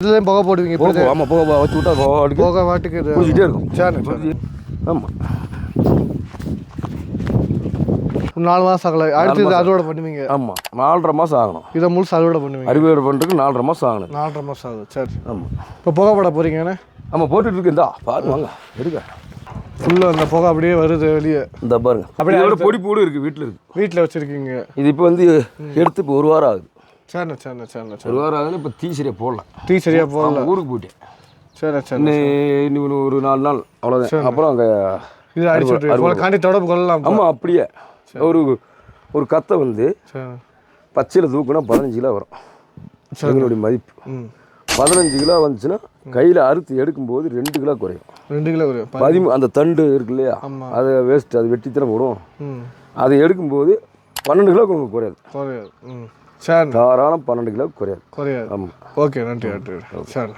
இதுலேயும் புகை போடுவீங்க போக ஆமாம் போக வச்சு விட்டா போக அடிக்க புகை வாட்டுக்கு இது குடிச்சிட்டே இருக்கும். சரி ஆமாம் நாலு மாதம் ஆகல. அடுத்து அறுவடை பண்ணுவீங்க. ஆமாம் நாலரை மாதம் ஆகணும். இதை முழுசு அறுவடை பண்ணுவீங்க. அறுவடை பண்ணுறதுக்கு நாலரை மாதம் ஆகணும். நாலரை மாதம் ஆகுது. சரி. ஆமாம் இப்போ புகை போட போகிறீங்கண்ணே ஆமாம் போட்டுட்டு இருக்கு இந்தா. பாரு வாங்க. எடுக்க. ஃபுல்லாக அந்த புகை அப்படியே வருது வெளியே. இந்த பாருங்க. அப்படியே அப்படியே பொடி பூடு இருக்குது வீட்டில் இருக்குது வீட்டில் வச்சுருக்கீங்க. இது இப்போ வந்து எடுத்து இப்போ ஒரு வாரம் ஆகுது. சரிண்ணே சரிண்ணே சரிண்ணே சரி. ஒரு வாரம் இப்போ தீ சரியாக போடலாம் டீ சரியாக போடல. ஊருக்கு போயிட்டேன். சரி சரி இன்னும் ஒரு நாலு நாள் அவ்வளோதான் அப்புறம் அங்கே இது அடிச்சு காண்டி தொடர்பு கொள்ளலாம் ஆமாம் அப்படியே. ஒரு ஒரு கத்தை வந்து பச்சையில் தூக்குனா பதினஞ்சு கிலோ வரும். எங்களுடைய மதிப்பு. பதினஞ்சு கிலோ வந்துச்சுன்னா கையில் அறுத்து எடுக்கும்போது ரெண்டு கிலோ குறையும். ரெண்டு கிலோ ப- பதிமூ அந்த தண்டு இருக்கு இல்லையா. அதை வேஸ்ட் அது வெட்டித்தனம் போடும் அதை எடுக்கும்போது பன்னெண்டு கிலோ குறையாது. குறையாது சரிண்ணே தாராளம் பன்னெண்டு கிலோ குறையாது குறையாது ஆமாம் ஓகே நன்றி நன்றி. சரி.